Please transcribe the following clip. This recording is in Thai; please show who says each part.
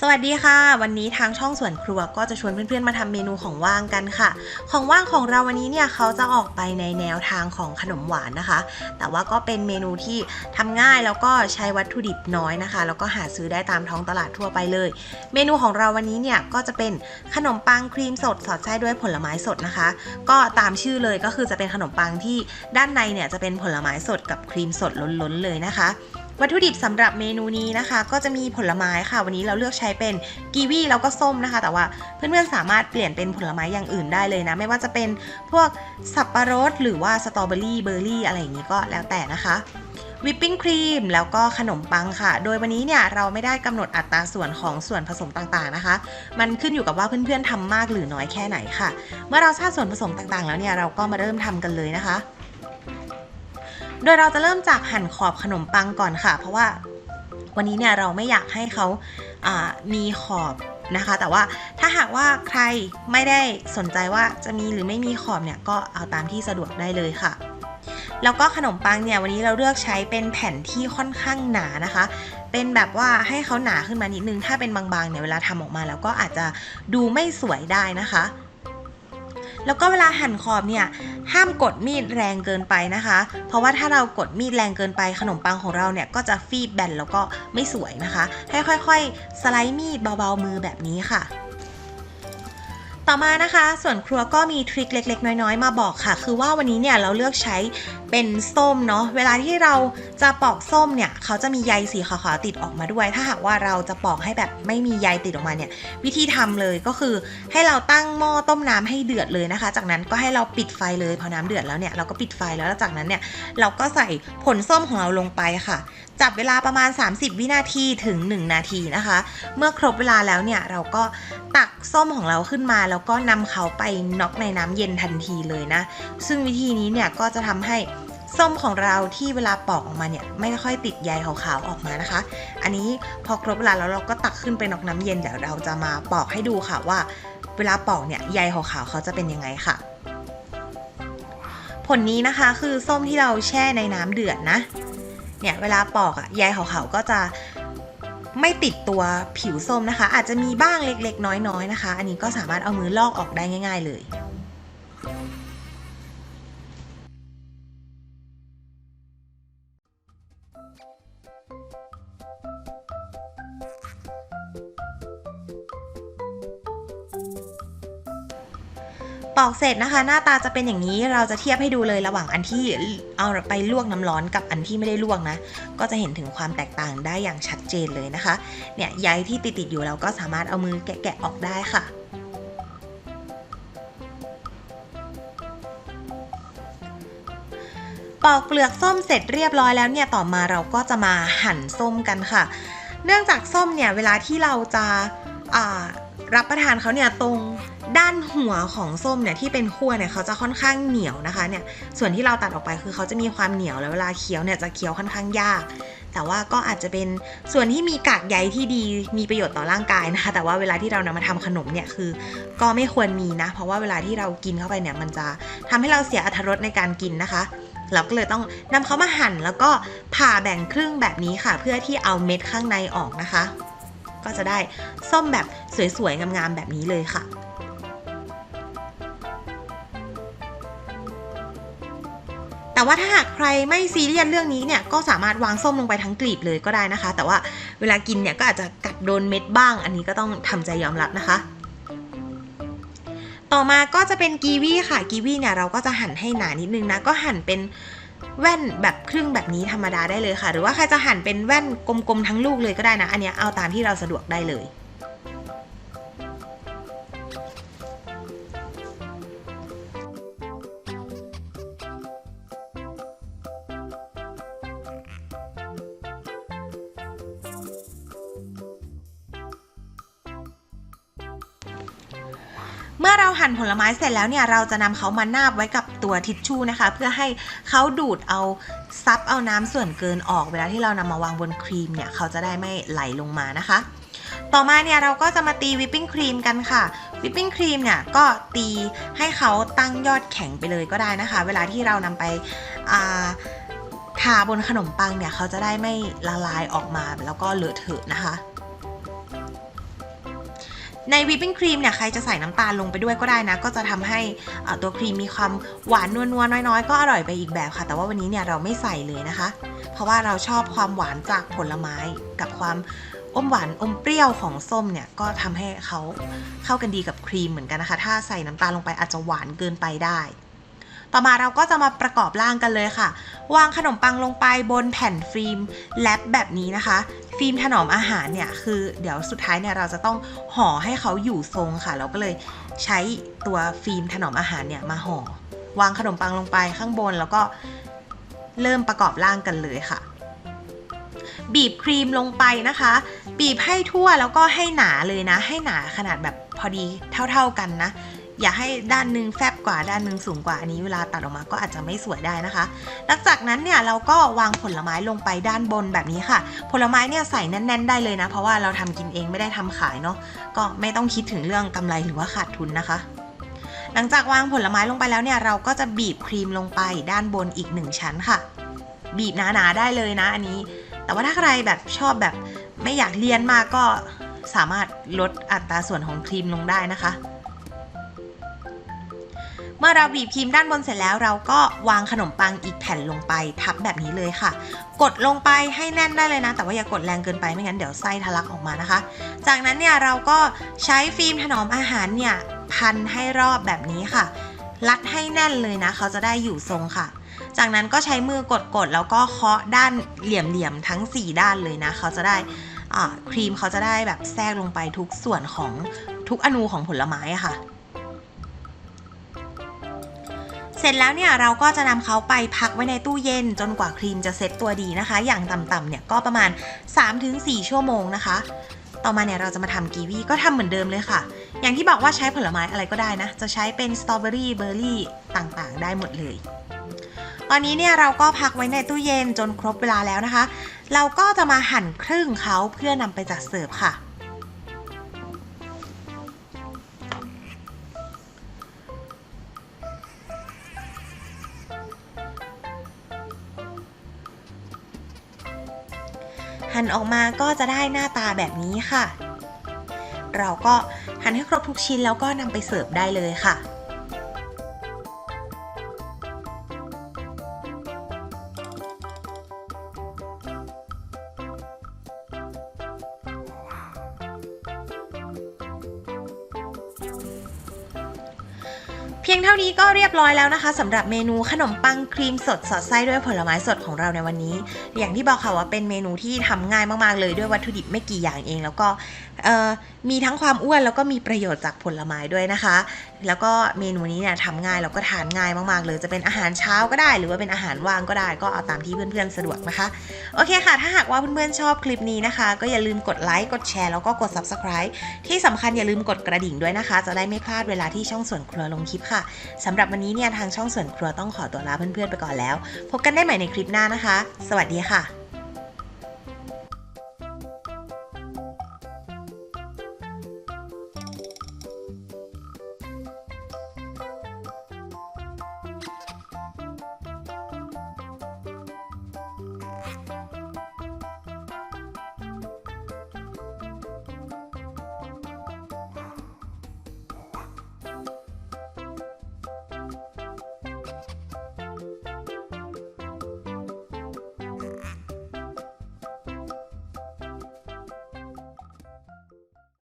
Speaker 1: สวัสดีค่ะ วันนี้ทางช่องสวนครัวก็จะชวนเพื่อนๆมาทำเมนูของว่างกันค่ะ ของว่างของเราวันนี้เนี่ยเขาจะออกไปในแนวทางของขนมหวานนะคะ แต่ว่าก็เป็นเมนูที่ทำง่ายแล้วก็ใช้วัตถุดิบน้อยนะคะ แล้วก็หาซื้อได้ตามท้องตลาดทั่วไปเลย เมนูของเราวันนี้เนี่ยก็จะเป็นขนมปังครีมสดสอดไส้ด้วยผลไม้สดนะคะ ก็ตามชื่อเลยก็คือจะเป็นขนมปังที่ด้านในเนี่ยจะเป็นผลไม้สดกับครีมสดล้นๆเลยนะคะ วัตถุดิบสำหรับเมนูนี้นะคะ ก็จะมีผลไม้ค่ะ วันนี้เราเลือกใช้เป็นกีวีแล้วก็ส้มนะคะ แต่ว่าเพื่อนๆสามารถเปลี่ยนเป็นผลไม้อย่างอื่นได้เลยนะ ไม่ว่าจะเป็นพวกสับปะรด หรือว่าสตรอเบอรี่เบอร์รี่อะไรอย่างนี้ก็แล้วแต่นะคะวิปปิ้งครีมแล้วก็ขนมปังค่ะ โดยวันนี้เนี่ยเราไม่ได้กำหนดอัตราส่วนของส่วนผสมต่างๆนะคะ มันขึ้นอยู่กับว่าเพื่อนๆทำมากหรือน้อยแค่ไหนค่ะ เมื่อเราทราบส่วนผสมต่างๆ แล้วเนี่ยเราก็มาเริ่มทำกันเลยนะคะ โดยเราจะเริ่มจากหั่นขอบขนมปังก่อนค่ะ เพราะว่าวันนี้เนี่ยเราไม่อยากให้เขาามีขอบนะคะ แต่ว่าถ้าหากว่าใครไม่ได้สนใจว่าจะมีหรือไม่มีขอบเนี่ยก็เอาตามที่สะดวกได้เลยค่ะ แล้วก็ขนมปังเนี่ยวันนี้เราเลือกใช้เป็นแผ่นที่ค่อนข้างหนานะคะ เป็นแบบว่าให้เขาหนาขึ้นมานิดนึง ถ้าเป็นบางๆเนี่ยเวลาทำออกมาแล้วก็อาจจะดูไม่สวยได้นะคะ แล้วก็เวลาหั่นขอบเนี่ยห้ามกดมีดแรงเกินไปนะคะ เพราะว่าถ้าเรากดมีดแรงเกินไปขนมปังของเราเนี่ยก็จะฟีบแบนแล้วก็ไม่สวยนะคะ ให้ค่อยๆ สไลด์มีดเบาๆมือแบบนี้ค่ะ ต่อมานะคะ ส่วนครัวก็มีทริคเล็ก ๆ น้อยๆ มาบอกค่ะ คือว่าวันนี้เนี่ยเราเลือกใช้เป็นส้มเนาะเวลาที่เราจะปอกส้มเนี่ยเขาจะมีใยสีขาวๆติดออกมาด้วย ถ้าหากว่าเราจะปอกให้แบบไม่มีใยติดออกมาเนี่ยวิธีทำเลยก็คือให้เราตั้งหม้อต้มน้ำให้เดือดเลยนะคะ จากนั้นก็ให้เราปิดไฟเลยพอน้ำเดือดแล้วเนี่ยเราก็ปิดไฟแล้วแล้วจากนั้นเนี่ยเราก็ใส่ผลส้มของเราลงไปค่ะ จับเวลาประมาณ 30 วินาทีถึง 1 นาทีนะคะ เมื่อครบเวลาแล้วเนี่ยเราก็ตักส้มของเราขึ้นมา แล้วก็นำเขาไปน็อกในน้ำเย็นทันทีเลยนะ ซึ่งวิธีนี้เนี่ยก็จะทำให้ส้มของเราที่เวลาปอกออกมาเนี่ยไม่ค่อยติดใยขาวๆออกมานะคะ อันนี้พอครบเวลาแล้วเราก็ตักขึ้นไปนอกน้ำเย็นเดี๋ยวเราจะมาปอกให้ดูค่ะว่า เวลาปอกเนี่ยใยขาวๆเขาจะเป็นยังไงค่ะ ผลนี้นะคะคือส้มที่เราแช่ในน้ำเดือดนะ เนี่ยเวลาปอกอะใยขาวๆก็จะไม่ติดตัวผิวส้มนะคะ อาจจะมีบ้างเล็กๆ น้อยๆนะคะ อันนี้ก็สามารถเอามือลอกออกได้ง่าย ๆ เลย ปอกเสร็จนะคะ หน้าตาจะเป็นอย่างนี้เราจะเทียบให้ดูเลยระหว่างอันที่เอาไปลวกน้ำร้อนกับอันที่ไม่ได้ลวกนะ ก็จะเห็นถึงความแตกต่างได้อย่างชัดเจนเลยนะคะ เนี่ยใยที่ติดๆอยู่เราก็สามารถเอามือแกะๆออกได้ค่ะปอกเปลือกส้มเสร็จเรียบร้อยแล้วเนี่ยต่อมาเราก็จะมาหั่นส้มกันค่ะ เนื่องจากส้มเนี่ยเวลาที่เราจะรับประทานเขาเนี่ยตรง ด้านหัวของส้มเนี่ยที่เป็นขั้วเนี่ยเขาจะค่อนข้างเหนียวนะคะเนี่ยส่วนที่เราตัดออกไปคือเขาจะมีความเหนียวแล้วเวลาเคี้ยวเนี่ยจะเคี้ยวค่อนข้างยาก แต่ว่าก็อาจจะเป็นส่วนที่มีกากใยที่ดีมีประโยชน์ต่อร่างกายนะคะ แต่ว่าเวลาที่เรานำมาทำขนมเนี่ยคือ ก็ไม่ควรมีนะ เพราะว่าเวลาที่เรากินเข้าไปเนี่ยมันจะทำให้เราเสียอรรถรสในการกินนะคะเราก็เลยต้องนำเขามาหั่นแล้วก็ผ่าแบ่งครึ่งแบบนี้ค่ะ เพื่อที่เอาเม็ดข้างในออกนะคะ ก็จะได้ส้มแบบสวยๆงามๆแบบนี้เลยค่ะ แต่ว่าถ้าหากใครไม่ซีเรียสเรื่องนี้เนี่ยก็สามารถวางส้มลงไปทั้งกลีบเลยก็ได้นะคะ แต่ว่าเวลากินเนี่ยก็อาจจะกัดโดนเม็ดบ้าง อันนี้ก็ต้องทำใจยอมรับนะคะ ต่อมาก็จะเป็นกีวีค่ะกีวีเนี่ยเราก็จะหั่นให้หนานิดนึงนะก็หั่นเป็นแว่นแบบครึ่งแบบนี้ธรรมดาได้เลยค่ะ หรือว่าใครจะหั่นเป็นแว่นกลมๆทั้งลูกเลยก็ได้นะ อันนี้เอาตามที่เราสะดวกได้เลย เมื่อเราหั่นผลไม้เสร็จแล้วเนี่ยเราจะนำเขามานาบไว้กับตัวทิชชู่นะคะ เพื่อให้เขาดูดเอาซับเอาน้ำส่วนเกินออกเวลาที่เรานำมาวางบนครีมเนี่ยเขาจะได้ไม่ไหลลงมานะคะ ต่อมาเนี่ยเราก็จะมาตีวิปปิ้งครีมกันค่ะวิปปิ้งครีมเนี่ยก็ตีให้เขาตั้งยอดแข็งไปเลยก็ได้นะคะ เวลาที่เรานำไปอ่าทาบนขนมปังเนี่ยเขาจะได้ไม่ละลายออกมาแล้วก็เลอะเทอะนะคะ ในวิปปิ้งครีมเนี่ยใครจะใส่น้ำตาลลงไปด้วยก็ได้นะ ก็จะทำให้ตัวครีมมีความหวานนัวๆน้อยๆ ก็อร่อยไปอีกแบบค่ะ แต่ว่าวันนี้เนี่ยเราไม่ใส่เลยนะคะ เพราะว่าเราชอบความหวานจากผลไม้กับความอมหวานอมเปรี้ยวของส้มเนี่ยก็ทำให้เขาเข้ากันดีกับครีมเหมือนกันนะคะ ถ้าใส่น้ำตาลลงไปอาจจะหวานเกินไปได้ต่อมาเราก็จะมาประกอบร่างกันเลยค่ะ วางขนมปังลงไปบนแผ่นฟิล์มแลปแบบนี้นะคะ ฟิล์มถนอมอาหารเนี่ยคือเดี๋ยวสุดท้ายเนี่ยเราจะต้องห่อให้เขาอยู่ทรงค่ะ เราก็เลยใช้ตัวฟิล์มถนอมอาหารเนี่ยมาห่อวางขนมปังลงไปข้างบนแล้วก็เริ่มประกอบร่างกันเลยค่ะ บีบครีมลงไปนะคะ บีบให้ทั่วแล้วก็ให้หนาเลยนะ ให้หนาขนาดแบบพอดีเท่า ๆกันนะ อย่าให้ด้านหนึงแฟบกว่าด้านหนึงสูงกว่าอันนี้เวลาตัดออกมาก็อาจจะไม่สวยได้นะคะ หลังจากนั้นเนี่ยเราก็วางผลไม้ลงไปด้านบนแบบนี้ค่ะ ผลไม้เนี่ยใส่แน่น ๆ ได้เลยนะ เพราะว่าเราทำกินเองไม่ได้ทำขายเนาะก็ไม่ต้องคิดถึงเรื่องกำไรหรือว่าขาดทุนนะคะหลังจากวางผลไม้ลงไปแล้วเนี่ยเราก็จะบีบครีมลงไปด้านบนอีกหนึ่งชั้นค่ะ บีบหนาๆได้เลยนะอันนี้ แต่ว่าถ้าใครแบบชอบแบบไม่อยากเลียนมากก็สามารถลดอัตราส่วนของครีมลงได้นะคะ มื่อเราบีบครีมด้านบนเสร็จแล้วเราก็วางขนมปังอีกแผ่นลงไปทับแบบนี้เลยค่ะ กดลงไปให้แน่นได้เลยนะ แต่ว่าอย่ากดแรงเกินไปไม่งั้นเดี๋ยวไส้ทะลักออกมานะคะ จากนั้นเนี่ยเราก็ใช้ฟิล์มถนอมอาหารเนี่ยพันให้รอบแบบนี้ค่ะ รัดให้แน่นเลยนะ เขาจะได้อยู่ทรงค่ะ จากนั้นก็ใช้มือกดๆแล้วก็เคาะด้านเหลี่ยมๆทั้ง 4 ด้านเลยนะ เขาจะได้ครีมเขาจะได้แบบแทรกลงไปทุกส่วนของทุกอนูของผลไม้ค่ะ สร็จแล้วเนี่ยเราก็จะนำเขาไปพักไว้ในตู้เย็น จนกว่าครีมจะเซ็ตตัวดีนะคะ อย่างต่ำๆเนี่ยก็ประมาณ 3-4 ชั่วโมงนะคะ ต่อมาเนี่ยเราจะมาทำกีวีก็ทำเหมือนเดิมเลยค่ะ อย่างที่บอกว่าใช้ผลไม้อะไรก็ได้นะ จะใช้เป็นสตรอเบอรี่เบอร์รี่ต่างๆ ได้หมดเลย ตอนนี้เนี่ยเราก็พักไว้ในตู้เย็นจนครบเวลาแล้วนะคะ เราก็จะมาหั่นครึ่งเขาเพื่อนำไปจัดเสิร์ฟค่ะ หั่นออกมาก็จะได้หน้าตาแบบนี้ค่ะ เราก็หั่นให้ครบทุกชิ้นแล้วก็นำไปเสิร์ฟได้เลยค่ะ เพียงเท่านี้ก็เรียบร้อยแล้วนะคะสำหรับเมนูขนมปังครีมสดสอดไส้ด้วยผลไม้สดของเราในวันนี้ อย่างที่บอกค่ะว่าเป็นเมนูที่ทำง่ายมากๆเลยด้วยวัตถุดิบไม่กี่อย่างเอง แล้วก็มีทั้งความอ้วนแล้วก็มีประโยชน์จากผลไม้ด้วยนะคะ แล้วก็เมนูนี้เนี่ยทำง่ายแล้วก็ทานง่ายมากๆเลย จะเป็นอาหารเช้าก็ได้ หรือว่าเป็นอาหารว่างก็ได้ ก็เอาตามที่เพื่อนๆสะดวกนะคะโอเคค่ะ ถ้าหากว่าเพื่อนๆชอบคลิปนี้นะคะ ก็อย่าลืมกดไลค์กดแชร์แล้วก็กด subscribe ที่สำคัญอย่าลืมกดกระดิ่งด้วยนะคะ จะได้ไม่พลาดเวลาที่ช่องส่วนครัวลงคลิปค่ะสำหรับวันนี้เนี่ยทางช่องส่วนครัวต้องขอตัวลาเพื่อนๆไปก่อนแล้ว พบกันได้ใหม่ในคลิปหน้านะคะ สวัสดีค่ะ